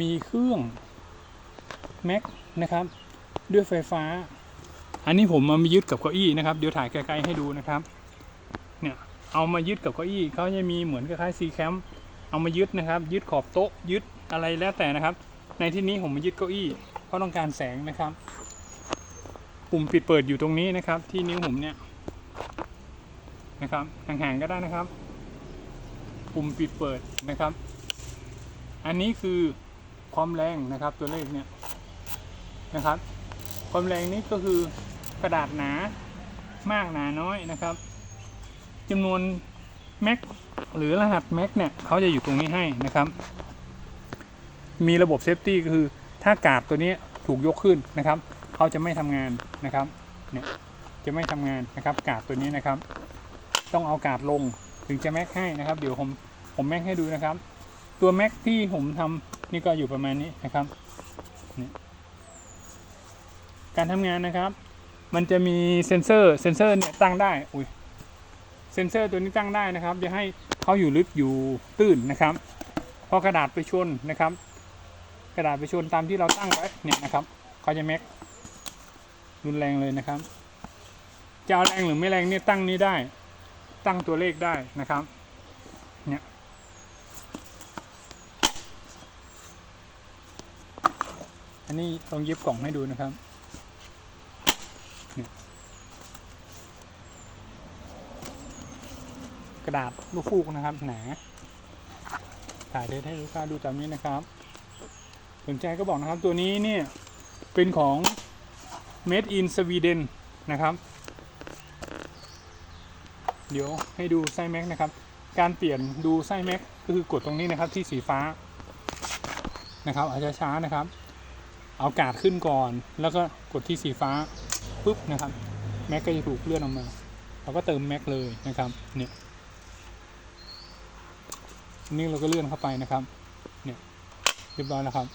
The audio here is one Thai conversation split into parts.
มีเครื่องแม็กนะครับด้วยไฟฟ้า อันนี้ผมมามยึดกับเก้าอี้นะครับเดี๋ยวถ่ายไกลๆให้ดูนะครับเนี่ยเอามายึดกับเก้าอี้เขาจะมีเหมือนคล้ายๆซีแคมเอามายึดนะครับ ยึดขอบโต๊ะยึดอะไรแล้วแต่นะครับ ในที่นี้ผมมายึดเก้าอี้เพราะต้องการแสงนะครับ ปุ่มปิดเปิดอยู่ตรงนี้นะครับ ที่นิ้วผมเนี่ยนะครับห่างๆก็ได้นะครับ ปุ่มปิดเปิดนะครับ อันนี้คือ ความแรงนะครับตัวเลขเนี่ยนะครับ ความแรงนี้ก็คือกระดาษหนามากหนาน้อยนะครับจำนวนแม็กหรือรหัสแม็กเนี่ยเขาจะอยู่ตรงนี้ให้นะครับ มีระบบเซฟตี้ก็คือถ้ากาดตัวนี้ถูกยกขึ้นนะครับเขาจะไม่ทำงานนะครับเนี่ยจะไม่ทำงานนะครับ กาดตัวนี้นะครับ ต้องเอากาดลงถึงจะแม็กให้นะครับ เดี๋ยวผมผมแม็กให้ดูนะครับ ตัวแม็กที่ผมทำ นี่ก็อยู่ประมาณนี้นะครับ การทำงานนะครับ มันจะมีเซ็นเซอร์เซ็นเซอร์เนี่ยตั้งได้อุ้ยเซ็นเซอร์ตัวนี้ตั้งได้นะครับจะให้เขาอยู่ลึกอยู่ตื้นนะครับพอกระดาษไปชนนะครับ กระดาษไปชนตามที่เราตั้งไว้เนี่ยนะครับเขาจะแม็กรุนแรงเลยนะครับจะเอาแรงหรือไม่แรงเนี่ยตั้งนี้ได้ ตั้งตัวเลขได้นะครับเนี่ย อันนี้ต้องเย็บกล่องให้ดูนะครับกระดาษลูกฟูกนะครับ หนาถ่ายเทสให้ลูกค้าดูตามนี้นะครับ สนใจก็บอกนะครับตัวนี้เนี่ย เป็นของ Made in Sweden นะครับ เดี๋ยวให้ดูไส้แม็กนะครับ การเปลี่ยนดูไส้แม็กก็คือกดตรงนี้นะครับที่สีฟ้านะครับ อาจจะช้านะครับ เอากาดขึ้นก่อน แล้วก็กดที่สีฟ้าปุ๊บนะครับแม็กก็จะถูกเลื่อนออกมา เราก็เติมแม็กเลยนะครับเนี่ยนี่เราก็เลื่อนเข้าไปนะครับเนี่ยเรียบร้อยแล้วครับ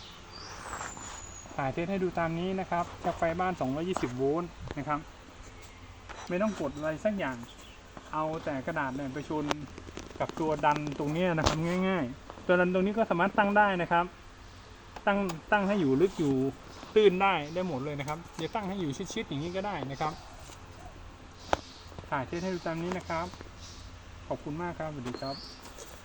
ถ่ายเทสให้ดูตามนี้นะครับจากไฟบ้าน 220 โวลต์นะครับ ไม่ต้องกดอะไรสักอย่าง เอาแต่กระดาษเนี่ยไปชนกับตัวดันตรงนี้นะครับง่าย ๆ ตัวดันตรงนี้ก็สามารถตั้งได้นะครับ ตั้งตั้งให้อยู่ลึกอยู่ตื้นได้ได้หมดเลยนะครับเดี๋ยวตั้งให้อยู่ชิดๆอย่างนี้ก็ได้นะครับถ่ายเทสให้ดูตามนี้นะครับ ขอบคุณมากครับสวัสดีครับ